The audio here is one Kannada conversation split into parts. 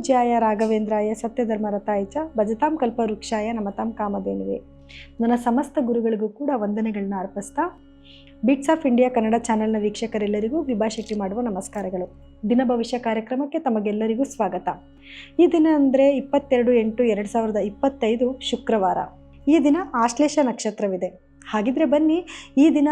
ಪೂಜ್ಯಾಯ ರಾಘವೇಂದ್ರಾಯ ಸತ್ಯಧರ್ಮರತಾಯ ಚ ಭಜತಾಂ ಕಲ್ಪವೃಕ್ಷಾಯ ನಮತಾಂ ಕಾಮಧೇನುವೆ. ನನ್ನ ಸಮಸ್ತ ಗುರುಗಳಿಗೂ ಕೂಡ ವಂದನೆಗಳನ್ನ ಅರ್ಪಿಸ್ತಾ. ಬಿಟ್ಸ್ ಆಫ್ ಇಂಡಿಯಾ ಕನ್ನಡ ಚಾನೆಲ್ನ ವೀಕ್ಷಕರೆಲ್ಲರಿಗೂ ವಿಭಾ ಶೆಟ್ಟಿ ಮಾಡುವ ನಮಸ್ಕಾರಗಳು. ದಿನ ಭವಿಷ್ಯ ಕಾರ್ಯಕ್ರಮಕ್ಕೆ ತಮಗೆಲ್ಲರಿಗೂ ಸ್ವಾಗತ. ಈ ದಿನ ಅಂದರೆ ಇಪ್ಪತ್ತೆರಡು ಎಂಟು ಎರಡು ಸಾವಿರದ ಇಪ್ಪತ್ತೈದು ಶುಕ್ರವಾರ. ಈ ದಿನ ಆಶ್ಲೇಷ ನಕ್ಷತ್ರವಿದೆ. ಹಾಗಿದ್ರೆ ಬನ್ನಿ, ಈ ದಿನ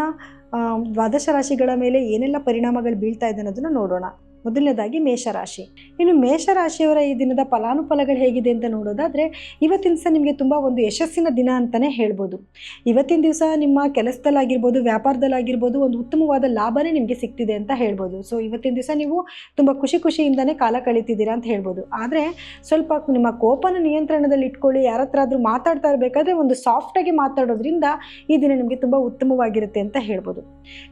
ದ್ವಾದಶ ರಾಶಿಗಳ ಮೇಲೆ ಏನೆಲ್ಲ ಪರಿಣಾಮಗಳು ಬೀಳ್ತಾ ಇದೆ ಅನ್ನೋದನ್ನು ನೋಡೋಣ. ಮೊದಲನೇದಾಗಿ ಮೇಷರಾಶಿ. ಇನ್ನು ಮೇಷರಾಶಿಯವರ ಈ ದಿನದ ಫಲಾನುಫಲಗಳು ಹೇಗಿದೆ ಅಂತ ನೋಡೋದಾದರೆ, ಇವತ್ತಿನ ದಿವಸ ನಿಮಗೆ ತುಂಬ ಒಂದು ಯಶಸ್ಸಿನ ದಿನ ಅಂತಲೇ ಹೇಳ್ಬೋದು. ಇವತ್ತಿನ ದಿವಸ ನಿಮ್ಮ ಕೆಲಸದಲ್ಲಾಗಿರ್ಬೋದು, ವ್ಯಾಪಾರದಲ್ಲಾಗಿರ್ಬೋದು ಒಂದು ಉತ್ತಮವಾದ ಲಾಭನೇ ನಿಮಗೆ ಸಿಗ್ತಿದೆ ಅಂತ ಹೇಳ್ಬೋದು. ಸೊ ಇವತ್ತಿನ ದಿವಸ ನೀವು ತುಂಬ ಖುಷಿ ಖುಷಿಯಿಂದನೇ ಕಾಲ ಕಳೀತಿದ್ದೀರಾ ಅಂತ ಹೇಳ್ಬೋದು. ಆದರೆ ಸ್ವಲ್ಪ ನಿಮ್ಮ ಕೋಪನ ನಿಯಂತ್ರಣದಲ್ಲಿ ಇಟ್ಕೊಳ್ಳಿ ಯಾರ ಹತ್ರ ಆದರೂ ಮಾತಾಡ್ತಾ ಇರಬೇಕಾದ್ರೆ ಒಂದು ಸಾಫ್ಟಾಗಿ ಮಾತಾಡೋದ್ರಿಂದ ಈ ದಿನ ನಿಮಗೆ ತುಂಬ ಉತ್ತಮವಾಗಿರುತ್ತೆ ಅಂತ ಹೇಳ್ಬೋದು.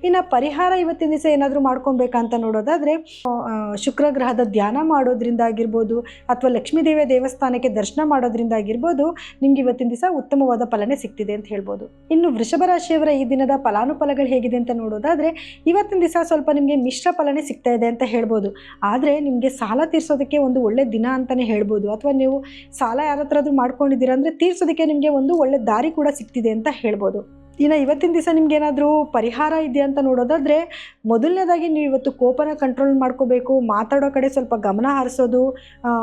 ಇನ್ನು ಪರಿಹಾರ ಇವತ್ತಿನ ದಿವಸ ಏನಾದರೂ ಮಾಡ್ಕೊಬೇಕಂತ ನೋಡೋದಾದರೆ ಆ, ಶುಕ್ರ ಗ್ರಹದ ಧ್ಯಾನ ಮಾಡೋದ್ರಿಂದ ಆಗಿರ್ಬೋದು ಅಥವಾ ಲಕ್ಷ್ಮೀದೇವಿಯ ದೇವಸ್ಥಾನಕ್ಕೆ ದರ್ಶನ ಮಾಡೋದ್ರಿಂದ ಆಗಿರ್ಬೋದು ನಿಮ್ಗೆ ಇವತ್ತಿನ ದಿವಸ ಉತ್ತಮವಾದ ಫಲನೇ ಸಿಗ್ತಿದೆ ಅಂತ ಹೇಳ್ಬೋದು. ಇನ್ನು ವೃಷಭ ರಾಶಿಯವರ ಈ ದಿನದ ಫಲಾನುಫಲಗಳು ಹೇಗಿದೆ ಅಂತ ನೋಡೋದಾದರೆ ಇವತ್ತಿನ ದಿವಸ ಸ್ವಲ್ಪ ನಿಮಗೆ ಮಿಶ್ರ ಫಲನೇ ಸಿಗ್ತಾ ಇದೆ ಅಂತ ಹೇಳ್ಬೋದು. ಆದರೆ ನಿಮಗೆ ಸಾಲ ತೀರಿಸೋದಕ್ಕೆ ಒಂದು ಒಳ್ಳೆ ದಿನ ಅಂತಲೇ ಹೇಳ್ಬೋದು. ಅಥವಾ ನೀವು ಸಾಲ ಯಾರ ಹತ್ರ ಮಾಡ್ಕೊಂಡಿದ್ದೀರಾ ಅಂದರೆ ತೀರ್ಸೋದಕ್ಕೆ ನಿಮಗೆ ಒಂದು ಒಳ್ಳೆ ದಾರಿ ಕೂಡ ಸಿಗ್ತಿದೆ ಅಂತ ಹೇಳ್ಬೋದು. ಇನ್ನು ಇವತ್ತಿನ ದಿವಸ ನಿಮ್ಗೆ ಏನಾದರೂ ಪರಿಹಾರ ಇದೆಯಾ ಅಂತ ನೋಡೋದಾದರೆ ಮೊದಲನೇದಾಗಿ ನೀವು ಇವತ್ತು ಕೋಪನ ಕಂಟ್ರೋಲ್ ಮಾಡ್ಕೋಬೇಕು, ಮಾತಾಡೋ ಕಡೆ ಸ್ವಲ್ಪ ಗಮನ ಹರಿಸೋದು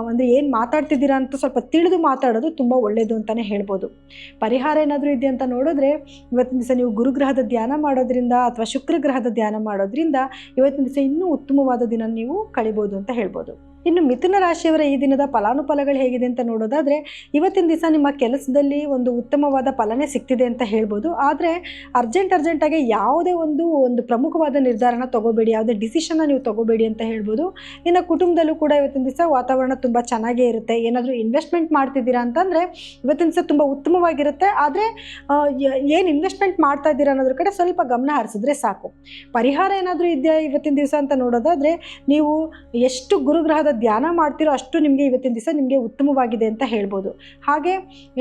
ಅಂದರೆ ಏನು ಮಾತಾಡ್ತಿದ್ದೀರಾ ಅಂತ ಸ್ವಲ್ಪ ತಿಳಿದು ಮಾತಾಡೋದು ತುಂಬ ಒಳ್ಳೆಯದು ಅಂತಲೇ ಹೇಳ್ಬೋದು. ಪರಿಹಾರ ಏನಾದರೂ ಇದೆ ಅಂತ ನೋಡಿದ್ರೆ, ಇವತ್ತಿನ ದಿವಸ ನೀವು ಗುರುಗ್ರಹದ ಧ್ಯಾನ ಮಾಡೋದ್ರಿಂದ ಅಥವಾ ಶುಕ್ರ ಗ್ರಹದ ಧ್ಯಾನ ಮಾಡೋದ್ರಿಂದ ಇವತ್ತಿನ ದಿವಸ ಇನ್ನೂ ಉತ್ತಮವಾದ ದಿನ ನೀವು ಕಳಿಬೋದು ಅಂತ ಹೇಳ್ಬೋದು. ಇನ್ನು ಮಿಥುನ ರಾಶಿಯವರ ಈ ದಿನದ ಫಲಾನುಫಲಗಳು ಹೇಗಿದೆ ಅಂತ ನೋಡೋದಾದರೆ, ಇವತ್ತಿನ ದಿವಸ ನಿಮ್ಮ ಕೆಲಸದಲ್ಲಿ ಒಂದು ಉತ್ತಮವಾದ ಫಲನೇ ಸಿಗ್ತಿದೆ ಅಂತ ಹೇಳ್ಬೋದು. ಆದರೆ ಅರ್ಜೆಂಟ್ ಅರ್ಜೆಂಟಾಗಿ ಯಾವುದೇ ಒಂದು ಒಂದು ಪ್ರಮುಖವಾದ ನಿರ್ಧಾರನ ತಗೋಬೇಡಿ, ಯಾವುದೇ ಡಿಸಿಷನ್ನ ನೀವು ತಗೋಬೇಡಿ ಅಂತ ಹೇಳ್ಬೋದು. ಇನ್ನು ಕುಟುಂಬದಲ್ಲೂ ಕೂಡ ಇವತ್ತಿನ ದಿವಸ ವಾತಾವರಣ ತುಂಬ ಚೆನ್ನಾಗೇ ಇರುತ್ತೆ. ಏನಾದರೂ ಇನ್ವೆಸ್ಟ್ಮೆಂಟ್ ಮಾಡ್ತಿದ್ದೀರಾ ಅಂತಂದರೆ ಇವತ್ತಿನ ದಿವಸ ತುಂಬ ಉತ್ತಮವಾಗಿರುತ್ತೆ. ಆದರೆ ಏನು ಇನ್ವೆಸ್ಟ್ಮೆಂಟ್ ಮಾಡ್ತಾ ಇದ್ದೀರಾ ಅನ್ನೋದ್ರ ಕಡೆ ಸ್ವಲ್ಪ ಗಮನ ಹರಿಸಿದ್ರೆ ಸಾಕು. ಪರಿಹಾರ ಏನಾದರೂ ಇದೆಯಾ ಇವತ್ತಿನ ದಿವಸ ಅಂತ ನೋಡೋದಾದರೆ, ನೀವು ಎಷ್ಟು ಗುರುಗ್ರಹದ ಧ್ಯಾನ ಮಾಡ್ತಿರೋ ಅಷ್ಟು ನಿಮಗೆ ಇವತ್ತಿನ ದಿವಸ ನಿಮಗೆ ಉತ್ತಮವಾಗಿದೆ ಅಂತ ಹೇಳ್ಬೋದು. ಹಾಗೆ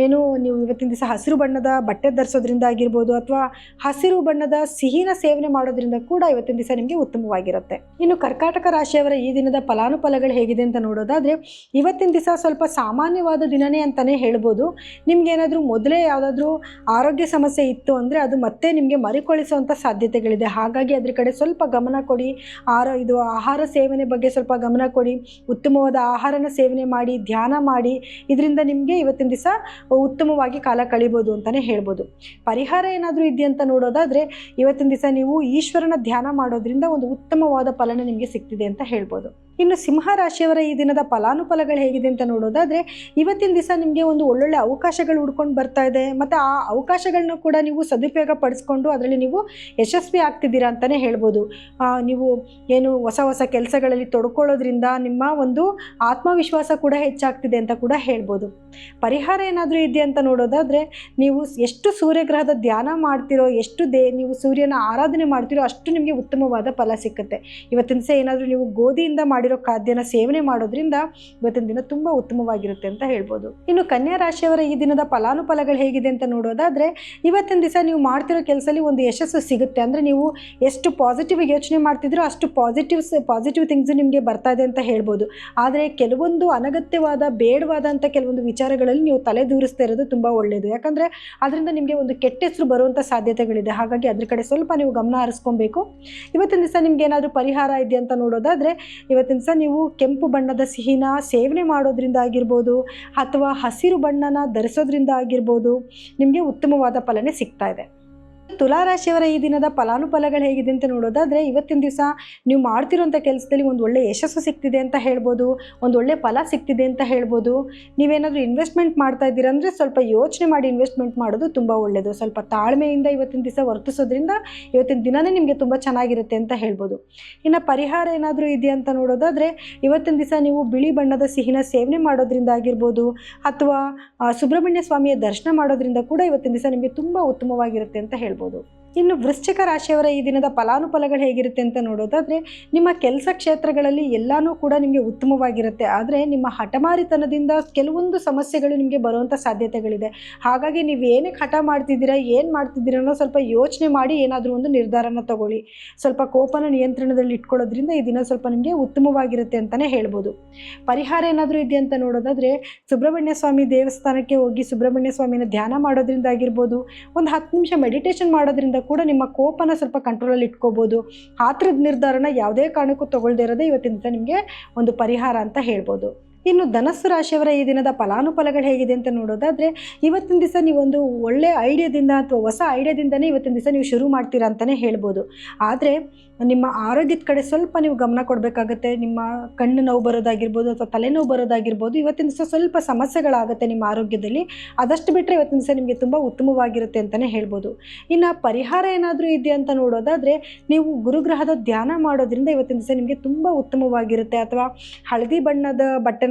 ಏನು ನೀವು ಇವತ್ತಿನ ದಿವಸ ಹಸಿರು ಬಣ್ಣದ ಬಟ್ಟೆ ಧರಿಸೋದ್ರಿಂದ ಆಗಿರ್ಬೋದು ಅಥವಾ ಹಸಿರು ಬಣ್ಣದ ಸಿಹಿನ ಸೇವನೆ ಮಾಡೋದ್ರಿಂದ ಕೂಡ ಇವತ್ತಿನ ದಿವಸ ನಿಮಗೆ ಉತ್ತಮವಾಗಿರುತ್ತೆ. ಇನ್ನು ಕರ್ಕಾಟಕ ರಾಶಿಯವರ ಈ ದಿನದ ಫಲಾನುಫಲಗಳು ಹೇಗಿದೆ ಅಂತ ನೋಡೋದಾದರೆ, ಇವತ್ತಿನ ದಿವಸ ಸ್ವಲ್ಪ ಸಾಮಾನ್ಯವಾದ ದಿನನೇ ಅಂತಲೇ ಹೇಳ್ಬೋದು. ನಿಮಗೇನಾದರೂ ಮೊದಲೇ ಯಾವುದಾದ್ರೂ ಆರೋಗ್ಯ ಸಮಸ್ಯೆ ಇತ್ತು ಅಂದರೆ ಅದು ಮತ್ತೆ ನಿಮಗೆ ಮರುಕಳಿಸುವಂಥ ಸಾಧ್ಯತೆಗಳಿದೆ. ಹಾಗಾಗಿ ಅದ್ರ ಕಡೆ ಸ್ವಲ್ಪ ಗಮನ ಕೊಡಿ. ಆರ, ಇದು ಆಹಾರ ಸೇವನೆ ಬಗ್ಗೆ ಸ್ವಲ್ಪ ಗಮನ ಕೊಡಿ. ಉತ್ತಮವಾದ ಆಹಾರನ ಸೇವನೆ ಮಾಡಿ, ಧ್ಯಾನ ಮಾಡಿ. ಇದರಿಂದ ನಿಮಗೆ ಇವತ್ತಿನ ದಿವಸ ಉತ್ತಮವಾಗಿ ಕಾಲ ಕಳಿಬೋದು ಅಂತಲೇ ಹೇಳ್ಬೋದು. ಪರಿಹಾರ ಏನಾದರೂ ಇದೆಯಂತ ನೋಡೋದಾದರೆ, ಇವತ್ತಿನ ದಿವಸ ನೀವು ಈಶ್ವರನ ಧ್ಯಾನ ಮಾಡೋದ್ರಿಂದ ಒಂದು ಉತ್ತಮವಾದ ಫಲನ ನಿಮಗೆ ಸಿಗ್ತಿದೆ ಅಂತ ಹೇಳ್ಬೋದು. ಇನ್ನು ಸಿಂಹ ರಾಶಿಯವರ ಈ ದಿನದ ಫಲಾನುಫಲಗಳು ಹೇಗಿದೆ ಅಂತ ನೋಡೋದಾದರೆ, ಇವತ್ತಿನ ದಿವಸ ನಿಮಗೆ ಒಂದು ಒಳ್ಳೊಳ್ಳೆ ಅವಕಾಶಗಳು ಹುಡ್ಕೊಂಡು ಬರ್ತಾ ಇದೆ. ಮತ್ತು ಆ ಅವಕಾಶಗಳನ್ನ ಕೂಡ ನೀವು ಸದುಪಯೋಗ ಪಡಿಸ್ಕೊಂಡು ಅದರಲ್ಲಿ ನೀವು ಯಶಸ್ವಿ ಆಗ್ತಿದ್ದೀರಾ ಅಂತಲೇ ಹೇಳ್ಬೋದು. ನೀವು ಏನು ಹೊಸ ಹೊಸ ಕೆಲಸಗಳಲ್ಲಿ ತೊಡ್ಕೊಳ್ಳೋದ್ರಿಂದ ನಿಮ್ಮ ಒಂದು ಆತ್ಮವಿಶ್ವಾಸ ಕೂಡ ಹೆಚ್ಚಾಗ್ತಿದೆ ಅಂತ ಕೂಡ ಹೇಳ್ಬೋದು. ಪರಿಹಾರ ಏನಾದರೂ ಇದೆಯಾ ಅಂತ ನೋಡೋದಾದರೆ, ನೀವು ಎಷ್ಟು ಸೂರ್ಯಗ್ರಹದ ಧ್ಯಾನ ಮಾಡ್ತಿರೋ, ಎಷ್ಟು ದೇ, ನೀವು ಸೂರ್ಯನ ಆರಾಧನೆ ಮಾಡ್ತಿರೋ ಅಷ್ಟು ನಿಮಗೆ ಉತ್ತಮವಾದ ಫಲ ಸಿಕ್ಕುತ್ತೆ. ಇವತ್ತಿನ ದಿವಸ ಏನಾದರೂ ನೀವು ಗೋಧಿಯಿಂದ ಮಾಡಿರೋ ಖಾದ್ಯನ ಸೇವನೆ ಮಾಡೋದ್ರಿಂದ ಇವತ್ತಿನ ದಿನ ತುಂಬ ಉತ್ತಮವಾಗಿರುತ್ತೆ ಅಂತ ಹೇಳ್ಬೋದು. ಇನ್ನು ಕನ್ಯಾ ರಾಶಿಯವರ ಈ ದಿನದ ಫಲಾನುಫಲಗಳು ಹೇಗಿದೆ ಅಂತ ನೋಡೋದಾದರೆ, ಇವತ್ತಿನ ದಿವಸ ನೀವು ಮಾಡ್ತಿರೋ ಕೆಲಸದಲ್ಲಿ ಒಂದು ಯಶಸ್ಸು ಸಿಗುತ್ತೆ. ಅಂದರೆ ನೀವು ಎಷ್ಟು ಪಾಸಿಟಿವ್ ಯೋಚನೆ ಮಾಡ್ತಿದ್ರೋ ಅಷ್ಟು ಪಾಸಿಟಿವ್ಸ್ ಪಾಸಿಟಿವ್ ಥಿಂಗ್ಸ್ ನಿಮಗೆ ಬರ್ತಾ ಇದೆ ಅಂತ ಹೇಳ್ಬೋದು. ಆದರೆ ಕೆಲವೊಂದು ಅನಗತ್ಯವಾದ ಬೇಡವಾದಂಥ ಕೆಲವೊಂದು ವಿಚಾರಗಳಲ್ಲಿ ನೀವು ತಲೆ ದೂರಿಸ್ತಾ ಇರೋದು ತುಂಬ ಒಳ್ಳೆಯದು ಯಾಕಂದರೆ ಅದರಿಂದ ನಿಮಗೆ ಒಂದು ಕೆಟ್ಟ ಹೆಸರು ಬರುವಂಥ ಸಾಧ್ಯತೆಗಳಿದೆ. ಹಾಗಾಗಿ ಅದ್ರ ಕಡೆ ಸ್ವಲ್ಪ ನೀವು ಗಮನ ಹರಿಸ್ಕೊಬೇಕು. ಇವತ್ತಿನ ದಿವಸ ನಿಮ್ಗೆ ಏನಾದರೂ ಪರಿಹಾರ ಇದೆ ಅಂತ ನೋಡೋದಾದರೆ, ಇವತ್ತಿನ ದಿವಸ ನೀವು ಕೆಂಪು ಬಣ್ಣದ ಸಿಹಿನ ಸೇವನೆ ಮಾಡೋದ್ರಿಂದ ಆಗಿರ್ಬೋದು ಅಥವಾ ಹಸಿರು ಬಣ್ಣನ ಧರಿಸೋದ್ರಿಂದ ಆಗಿರ್ಬೋದು ನಿಮಗೆ ಉತ್ತಮವಾದ ಫಲನೇ ಸಿಗ್ತಾ ಇದೆ. ತುಲಾರಾಶಿಯವರ ಈ ದಿನದ ಫಲಾನುಫಲಗಳು ಹೇಗಿದೆ ಅಂತ ನೋಡೋದಾದರೆ, ಇವತ್ತಿನ ದಿವಸ ನೀವು ಮಾಡ್ತಿರೋಂಥ ಕೆಲಸದಲ್ಲಿ ಒಂದು ಒಳ್ಳೆ ಯಶಸ್ಸು ಸಿಗ್ತಿದೆ ಅಂತ ಹೇಳ್ಬೋದು, ಒಂದು ಒಳ್ಳೆ ಫಲ ಸಿಗ್ತಿದೆ ಅಂತ ಹೇಳ್ಬೋದು. ನೀವೇನಾದರೂ ಇನ್ವೆಸ್ಟ್ಮೆಂಟ್ ಮಾಡ್ತಾ ಇದ್ದೀರಾ ಅಂದರೆ ಸ್ವಲ್ಪ ಯೋಚನೆ ಮಾಡಿ ಇನ್ವೆಸ್ಟ್ಮೆಂಟ್ ಮಾಡೋದು ತುಂಬ ಒಳ್ಳೆಯದು ಸ್ವಲ್ಪ ತಾಳ್ಮೆಯಿಂದ ಇವತ್ತಿನ ದಿವಸ ವರ್ತಿಸೋದ್ರಿಂದ ಇವತ್ತಿನ ದಿನವೇ ನಿಮಗೆ ತುಂಬ ಚೆನ್ನಾಗಿರುತ್ತೆ ಅಂತ ಹೇಳ್ಬೋದು. ಇನ್ನು ಪರಿಹಾರ ಏನಾದರೂ ಇದೆಯಾ ಅಂತ ನೋಡೋದಾದರೆ, ಇವತ್ತಿನ ದಿವಸ ನೀವು ಬಿಳಿ ಬಣ್ಣದ ಸಿಹಿನ ಸೇವನೆ ಮಾಡೋದ್ರಿಂದ ಆಗಿರ್ಬೋದು, ಅಥವಾ ಸುಬ್ರಹ್ಮಣ್ಯ ಸ್ವಾಮಿಯ ದರ್ಶನ ಮಾಡೋದ್ರಿಂದ ಕೂಡ ಇವತ್ತಿನ ದಿವಸ ನಿಮಗೆ ತುಂಬ ಉತ್ತಮವಾಗಿರುತ್ತೆ ಅಂತ ಹೇಳ್ಬೋದು. ಹೇಳ್ಬೋದು. ಇನ್ನು ವೃಶ್ಚಿಕ ರಾಶಿಯವರ ಈ ದಿನದ ಫಲಾನುಫಲಗಳು ಹೇಗಿರುತ್ತೆ ಅಂತ ನೋಡೋದಾದರೆ, ನಿಮ್ಮ ಕೆಲಸ ಕ್ಷೇತ್ರಗಳಲ್ಲಿ ಎಲ್ಲನೂ ಕೂಡ ನಿಮಗೆ ಉತ್ತಮವಾಗಿರುತ್ತೆ. ಆದರೆ ನಿಮ್ಮ ಹಠಮಾರಿತನದಿಂದ ಕೆಲವೊಂದು ಸಮಸ್ಯೆಗಳು ನಿಮಗೆ ಬರುವಂಥ ಸಾಧ್ಯತೆಗಳಿದೆ. ಹಾಗಾಗಿ ನೀವು ಏನಕ್ಕೆ ಹಠ ಮಾಡ್ತಿದ್ದೀರಾ, ಏನು ಮಾಡ್ತಿದ್ದೀರಾ ಅನ್ನೋ ಸ್ವಲ್ಪ ಯೋಚನೆ ಮಾಡಿ ಏನಾದರೂ ಒಂದು ನಿರ್ಧಾರನ ತಗೊಳ್ಳಿ. ಸ್ವಲ್ಪ ಕೋಪನ ನಿಯಂತ್ರಣದಲ್ಲಿ ಇಟ್ಕೊಳ್ಳೋದ್ರಿಂದ ಈ ದಿನ ಸ್ವಲ್ಪ ನಿಮಗೆ ಉತ್ತಮವಾಗಿರುತ್ತೆ ಅಂತಲೇ ಹೇಳ್ಬೋದು. ಪರಿಹಾರ ಏನಾದರೂ ಇದೆ ಅಂತ ನೋಡೋದಾದರೆ, ಸುಬ್ರಹ್ಮಣ್ಯ ಸ್ವಾಮಿ ದೇವಸ್ಥಾನಕ್ಕೆ ಹೋಗಿ ಸುಬ್ರಹ್ಮಣ್ಯ ಸ್ವಾಮಿನ ಧ್ಯಾನ ಮಾಡೋದ್ರಿಂದ ಆಗಿರ್ಬೋದು, ಒಂದು ಹತ್ತು ನಿಮಿಷ ಮೆಡಿಟೇಷನ್ ಮಾಡೋದ್ರಿಂದ ಕೂಡ ನಿಮ್ಮ ಕೋಪನ ಸ್ವಲ್ಪ ಕಂಟ್ರೋಲಲ್ಲಿ ಇಟ್ಕೋಬೋದು. ಆ ಥರದ ನಿರ್ಧಾರನ ಯಾವುದೇ ಕಾರಣಕ್ಕೂ ತಗೊಳ್ದೇ ಇರೋದೇ ಇವತ್ತಿನ ನಿಮಗೆ ಒಂದು ಪರಿಹಾರ ಅಂತ ಹೇಳ್ಬೋದು. ಇನ್ನು ಧನಸ್ಸು ರಾಶಿಯವರ ಈ ದಿನದ ಫಲಾನುಫಲಗಳು ಹೇಗಿದೆ ಅಂತ ನೋಡೋದಾದರೆ, ಇವತ್ತಿನ ದಿವಸ ನೀವೊಂದು ಒಳ್ಳೆ ಐಡಿಯಾದಿಂದ ಅಥವಾ ಹೊಸ ಐಡಿಯಾದಿಂದನೇ ಇವತ್ತಿನ ದಿವಸ ನೀವು ಶುರು ಮಾಡ್ತೀರಾ ಅಂತಲೇ ಹೇಳ್ಬೋದು. ಆದರೆ, ನಿಮ್ಮ ಆರೋಗ್ಯದ ಕಡೆ ಸ್ವಲ್ಪ ನೀವು ಗಮನ ಕೊಡಬೇಕಾಗತ್ತೆ. ನಿಮ್ಮ ಕಣ್ಣು ನೋವು ಬರೋದಾಗಿರ್ಬೋದು ಅಥವಾ ತಲೆನೋವು ಬರೋದಾಗಿರ್ಬೋದು, ಇವತ್ತಿನ ದಿವಸ ಸ್ವಲ್ಪ ಸಮಸ್ಯೆಗಳಾಗುತ್ತೆ ನಿಮ್ಮ ಆರೋಗ್ಯದಲ್ಲಿ. ಅದಷ್ಟು ಬಿಟ್ಟರೆ ಇವತ್ತಿನ ದಿವಸ ನಿಮಗೆ ತುಂಬ ಉತ್ತಮವಾಗಿರುತ್ತೆ ಅಂತಲೇ ಹೇಳ್ಬೋದು. ಇನ್ನು ಪರಿಹಾರ ಏನಾದರೂ ಇದೆ ಅಂತ ನೋಡೋದಾದರೆ, ನೀವು ಗುರುಗ್ರಹದ ಧ್ಯಾನ ಮಾಡೋದ್ರಿಂದ ಇವತ್ತಿನ ದಿವಸ ನಿಮಗೆ ತುಂಬ ಉತ್ತಮವಾಗಿರುತ್ತೆ. ಅಥವಾ ಹಳದಿ ಬಣ್ಣದ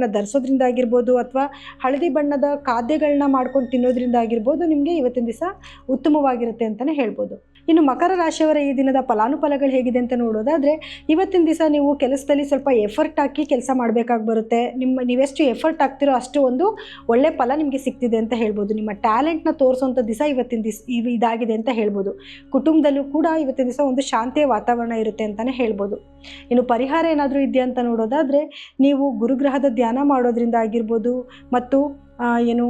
ಬಟ್ಟೆನ ಧರಿಸೋದ್ರಿಂದ ಆಗಿರ್ಬೋದು ಅಥವಾ ಹಳದಿ ಬಣ್ಣದ ಖಾದ್ಯಗಳನ್ನ ಮಾಡ್ಕೊಂಡು ತಿನ್ನೋದ್ರಿಂದ ಆಗಿರ್ಬೋದು ನಿಮಗೆ ಇವತ್ತಿನ ದಿವಸ ಉತ್ತಮವಾಗಿರುತ್ತೆ ಅಂತಲೇ ಹೇಳ್ಬೋದು. ಇನ್ನು ಮಕರ ರಾಶಿಯವರ ಈ ದಿನದ ಫಲಾನುಫಲಗಳು ಹೇಗಿದೆ ಅಂತ ನೋಡೋದಾದರೆ, ಇವತ್ತಿನ ದಿವಸ ನೀವು ಕೆಲಸದಲ್ಲಿ ಸ್ವಲ್ಪ ಎಫರ್ಟ್ ಹಾಕಿ ಕೆಲಸ ಮಾಡಬೇಕಾಗಿ ಬರುತ್ತೆ. ನಿಮ್ಮ, ನೀವೆಷ್ಟು ಎಫರ್ಟ್ ಹಾಕ್ತಿರೋ ಅಷ್ಟು ಒಂದು ಒಳ್ಳೆ ಫಲ ನಿಮಗೆ ಸಿಗ್ತಿದೆ ಅಂತ ಹೇಳ್ಬೋದು. ನಿಮ್ಮ ಟ್ಯಾಲೆಂಟ್ನ ತೋರಿಸೋಂಥ ದಿವಸ ಇವತ್ತಿನ ದಿವಸ ಇದಾಗಿದೆ ಅಂತ ಹೇಳ್ಬೋದು. ಕುಟುಂಬದಲ್ಲೂ ಕೂಡ ಇವತ್ತಿನ ದಿವಸ ಒಂದು ಶಾಂತಿಯ ವಾತಾವರಣ ಇರುತ್ತೆ ಅಂತಲೇ ಹೇಳ್ಬೋದು. ಇನ್ನು ಪರಿಹಾರ ಏನಾದರೂ ಇದೆಯಾ ಅಂತ ನೋಡೋದಾದರೆ, ನೀವು ಗುರುಗ್ರಹದ ಧ್ಯಾನ ಮಾಡೋದ್ರಿಂದ ಆಗಿರ್ಬೋದು, ಮತ್ತು ಏನು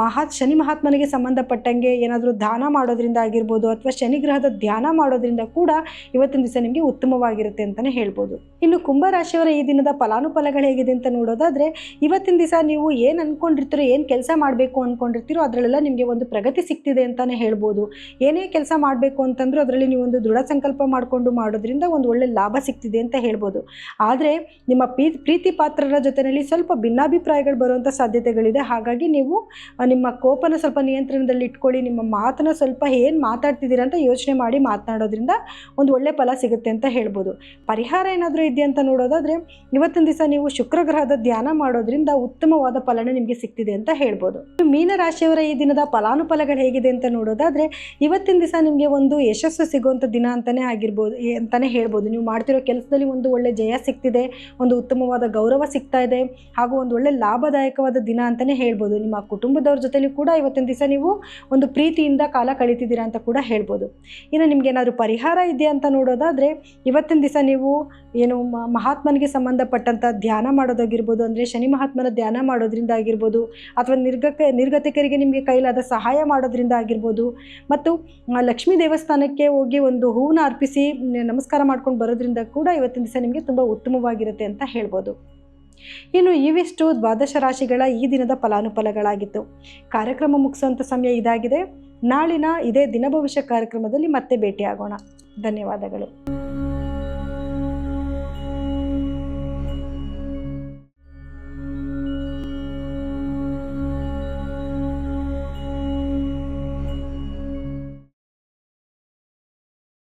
ಮಹಾ, ಶನಿ ಮಹಾತ್ಮನಿಗೆ ಸಂಬಂಧಪಟ್ಟಂಗೆ ಏನಾದರೂ ದಾನ ಮಾಡೋದ್ರಿಂದ ಆಗಿರ್ಬೋದು ಅಥವಾ ಶನಿಗ್ರಹದ ಧ್ಯಾನ ಮಾಡೋದ್ರಿಂದ ಕೂಡ ಇವತ್ತಿನ ದಿವಸ ನಿಮಗೆ ಉತ್ತಮವಾಗಿರುತ್ತೆ ಅಂತಲೇ ಹೇಳ್ಬೋದು. ಇನ್ನು ಕುಂಭರಾಶಿಯವರ ಈ ದಿನದ ಫಲಾನುಫಲಗಳು ಹೇಗಿದೆ ಅಂತ ನೋಡೋದಾದರೆ, ಇವತ್ತಿನ ದಿವಸ ನೀವು ಏನು ಅಂದ್ಕೊಂಡಿರ್ತೀರೋ ಏನು ಕೆಲಸ ಮಾಡಬೇಕು ಅಂದ್ಕೊಂಡಿರ್ತೀರೋ ಅದರಲ್ಲೆಲ್ಲ ನಿಮಗೆ ಒಂದು ಪ್ರಗತಿ ಸಿಗ್ತಿದೆ ಅಂತಲೇ ಹೇಳ್ಬೋದು. ಏನೇ ಕೆಲಸ ಮಾಡಬೇಕು ಅಂತಂದರೂ ಅದರಲ್ಲಿ ನೀವು ಒಂದು ದೃಢ ಸಂಕಲ್ಪ ಮಾಡಿಕೊಂಡು ಮಾಡೋದ್ರಿಂದ ಒಂದು ಒಳ್ಳೆ ಲಾಭ ಸಿಗ್ತಿದೆ ಅಂತ ಹೇಳ್ಬೋದು. ಆದರೆ ನಿಮ್ಮ ಪ್ರೀ ಪ್ರೀತಿ ಪಾತ್ರರ ಜೊತೆಯಲ್ಲಿ ಸ್ವಲ್ಪ ಭಿನ್ನಾಭಿಪ್ರಾಯಗಳು ಬರುವಂಥ ಸಾಧ್ಯತೆಗಳಿದೆ. ಹಾಗಾಗಿ ನೀವು ನಿಮ್ಮ ಕೋಪನ ಸ್ವಲ್ಪ ನಿಯಂತ್ರಣದಲ್ಲಿ ಇಟ್ಕೊಳ್ಳಿ, ನಿಮ್ಮ ಮಾತನ್ನ ಸ್ವಲ್ಪ ಏನು ಮಾತಾಡ್ತಿದ್ದೀರಾ ಅಂತ ಯೋಚನೆ ಮಾಡಿ ಮಾತನಾಡೋದ್ರಿಂದ ಒಂದು ಒಳ್ಳೆ ಫಲ ಸಿಗುತ್ತೆ ಅಂತ ಹೇಳ್ಬೋದು. ಪರಿಹಾರ ಏನಾದರೂ ಇದೆಯಾ ಅಂತ ನೋಡೋದಾದರೆ, ಇವತ್ತಿನ ದಿವಸ ನೀವು ಶುಕ್ರ ಗ್ರಹದ ಧ್ಯಾನ ಮಾಡೋದ್ರಿಂದ ಉತ್ತಮವಾದ ಫಲನೇ ನಿಮಗೆ ಸಿಗ್ತಿದೆ ಅಂತ ಹೇಳ್ಬೋದು. ಮೀನರಾಶಿಯವರ ಮೀನ ರಾಶಿಯವರ ಈ ದಿನದ ಫಲಾನುಫಲಗಳು ಹೇಗಿದೆ ಅಂತ ನೋಡೋದಾದರೆ, ಇವತ್ತಿನ ದಿವಸ ನಿಮಗೆ ಒಂದು ಯಶಸ್ಸು ಸಿಗುವಂಥ ದಿನ ಅಂತಲೇ ಆಗಿರ್ಬೋದು ಅಂತಲೇ ಹೇಳ್ಬೋದು. ನೀವು ಮಾಡ್ತಿರೋ ಕೆಲಸದಲ್ಲಿ ಒಂದು ಒಳ್ಳೆ ಜಯ ಸಿಗ್ತಿದೆ ಒಂದು ಉತ್ತಮವಾದ ಗೌರವ ಸಿಗ್ತಾ ಇದೆ, ಹಾಗೂ ಒಂದು ಒಳ್ಳೆ ಲಾಭದಾಯಕವಾದ ದಿನ ಅಂತಲೇ ಹೇಳ್ಬೋದು. ನಿಮ್ಮ ಕುಟುಂಬದವ್ರ ಜೊತೆಲಿ ಕೂಡ ಇವತ್ತಿನ ದಿವಸ ನೀವು ಒಂದು ಪ್ರೀತಿಯಿಂದ ಕಾಲ ಕಳೀತಿದ್ದೀರಾ ಅಂತ ಕೂಡ ಹೇಳ್ಬೋದು. ಇನ್ನು ನಿಮ್ಗೆ ಏನಾದರೂ ಪರಿಹಾರ ಇದೆಯಾ ಅಂತ ನೋಡೋದಾದರೆ, ಇವತ್ತಿನ ದಿವಸ ನೀವು ಏನು ಮಹಾತ್ಮನಿಗೆ ಸಂಬಂಧಪಟ್ಟಂಥ ಧ್ಯಾನ ಮಾಡೋದಾಗಿರ್ಬೋದು, ಅಂದರೆ ಶನಿ ಮಹಾತ್ಮನ ಧ್ಯಾನ ಮಾಡೋದ್ರಿಂದ ಆಗಿರ್ಬೋದು, ಅಥವಾ ನಿರ್ಗತ, ನಿರ್ಗತಿಕರಿಗೆ ನಿಮಗೆ ಕೈಲಾದ ಸಹಾಯ ಮಾಡೋದ್ರಿಂದ ಆಗಿರ್ಬೋದು, ಮತ್ತು ಲಕ್ಷ್ಮೀ ದೇವಸ್ಥಾನಕ್ಕೆ ಹೋಗಿ ಒಂದು ಹೂವನ್ನ ಅರ್ಪಿಸಿ, ನಮಸ್ಕಾರ ಮಾಡ್ಕೊಂಡು ಬರೋದ್ರಿಂದ ಕೂಡ ಇವತ್ತಿನ ದಿವಸ ನಿಮಗೆ ತುಂಬ ಉತ್ತಮವಾಗಿರುತ್ತೆ ಅಂತ ಹೇಳ್ಬೋದು. ಇನ್ನು ಇವಿಷ್ಟು ದ್ವಾದಶ ರಾಶಿಗಳ ಈ ದಿನದ ಫಲಾನುಫಲಗಳಾಗಿತ್ತು. ಕಾರ್ಯಕ್ರಮ ಮುಗಿಸುವಂಥ ಸಮಯ ಇದಾಗಿದೆ. ನಾಳಿನ ಇದೇ ದಿನ ಭವಿಷ್ಯ ಕಾರ್ಯಕ್ರಮದಲ್ಲಿ ಮತ್ತೆ ಭೇಟಿಯಾಗೋಣ. ಧನ್ಯವಾದಗಳು.